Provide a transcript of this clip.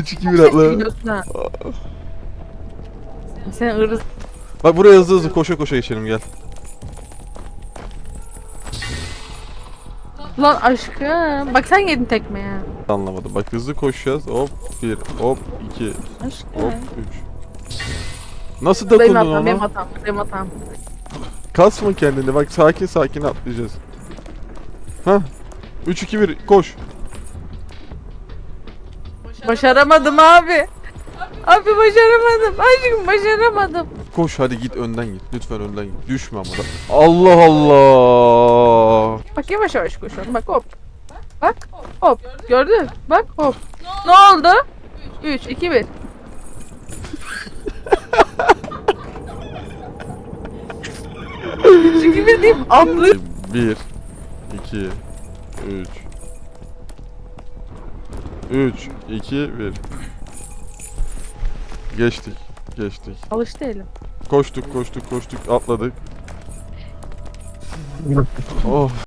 3 2 1 atla. Biliyorsun ha. Sen ırız. Bak buraya hızlı hızlı koşa koşa geçelim gel. Lan aşkım. Bak sen yedin tekmeye. Anlamadım. Bak hızlı koşacağız. Hop 1 hop 2 Aşkım. hop 3. Nasıl Benim dokundun hatam, benim ona? hatam, benim hatam. Kasma kendini. Bak sakin sakin atlayacağız. Ha? 3 2 1 koş. Başaramadım abi. Abi başaramadım. Aşkım başaramadım. Koş hadi git önden git. Lütfen önden git. Düşme ama da. Allah Allah. Bak yavaş yavaş koşuyorum. Bak hop. Bak hop. Gördün? Bak hop. Ne oldu? 3, 2, 1. Üç, iki, bir deyip atlı. 1 2 3 3 2 1 Geçtik. Geçtik. Alıştı elim. Koştuk koştuk koştuk atladık. oh